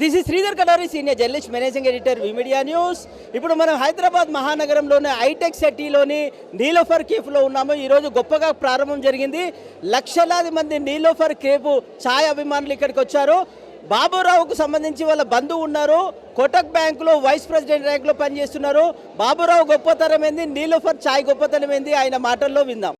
This is Sridhar Kadari senior journalist managing editor V Media news ఇప్పుడు మనం Hyderabad మహానగరంలోని hitech సిటీలోని నీలోఫర్ కేఫ్లో ఉన్నాము. ఈరోజు గొప్పగా ప్రారంభం జరిగింది. లక్షలాది మంది నీలోఫర్ కేఫ్ ఛాయ్ అభిమానులు ఇక్కడికి వచ్చారు. బాబురావుకు సంబంధించి వాళ్ళ బంధువు ఉన్నారు. కోటక్ బ్యాంకులో వైస్ ప్రెసిడెంట్ ర్యాంక్లో పనిచేస్తున్నారు. బాబురావు గొప్పతనం ఏంది? నీలోఫర్ ఛాయ్ గొప్పతనం ఏంది? ఆయన మాటల్లో విందాం.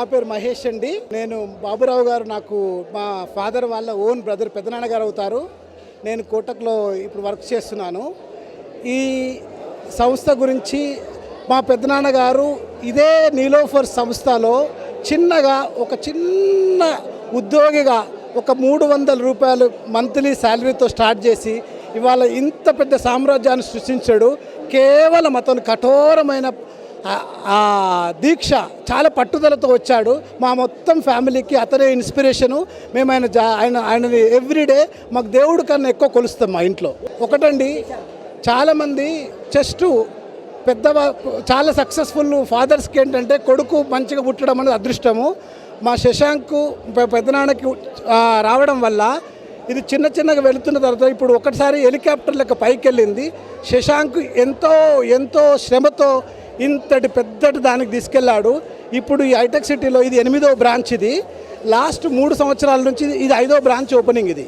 నా పేరు మహేష్ అండి. నేను బాబురావు గారు నాకు మా ఫాదర్ వాళ్ళ ఓన్ బ్రదర్ పెద్దనాన్నగారు అవుతారు. నేను కోటక్లో ఇప్పుడు వర్క్ చేస్తున్నాను. ఈ సంస్థ గురించి మా పెదనాన్నగారు ఇదే నీలోఫర్ సంస్థలో చిన్నగా ఒక చిన్న ఉద్యోగిగా ఒక మూడు వందల రూపాయలు మంత్లీ శాలరీతో స్టార్ట్ చేసి ఇవాళ ఇంత పెద్ద సామ్రాజ్యాన్ని సృష్టించాడు. కేవలం అతను కఠోరమైన ఆ- దీక్ష చాలా పట్టుదలతో వచ్చాడు. మా మొత్తం ఫ్యామిలీకి అతనే ఇన్స్పిరేషను. మేము ఆయన జా ఆయన ఆయనని ఎవ్రీడే మాకు దేవుడి కన్నా ఎక్కువ కొలుస్తాం మా ఇంట్లో. ఒకటండి చాలామంది జస్ట్ పెద్ద చాలా సక్సెస్ఫుల్ ఫాదర్స్కి ఏంటంటే కొడుకు మంచిగా పుట్టడం అనేది అదృష్టము. మా శశాంక్ పెద్దనాన్నకి రావడం వల్ల ఇది చిన్న చిన్నగా వెళుతున్న తర్వాత ఇప్పుడు ఒకటిసారి హెలికాప్టర్ లెక్క పైకి వెళ్ళింది శశాంక్ ఎంతో ఎంతో శ్రమతో ఇంతటి పెద్దటి దానికి తీసుకెళ్ళాడు. ఇప్పుడు ఈ హైటెక్ సిటీలో ఇది ఎనిమిదో బ్రాంచ్ ఇది. లాస్ట్ మూడు సంవత్సరాల నుంచి ఇది ఐదో బ్రాంచ్ ఓపెనింగ్ ఇది.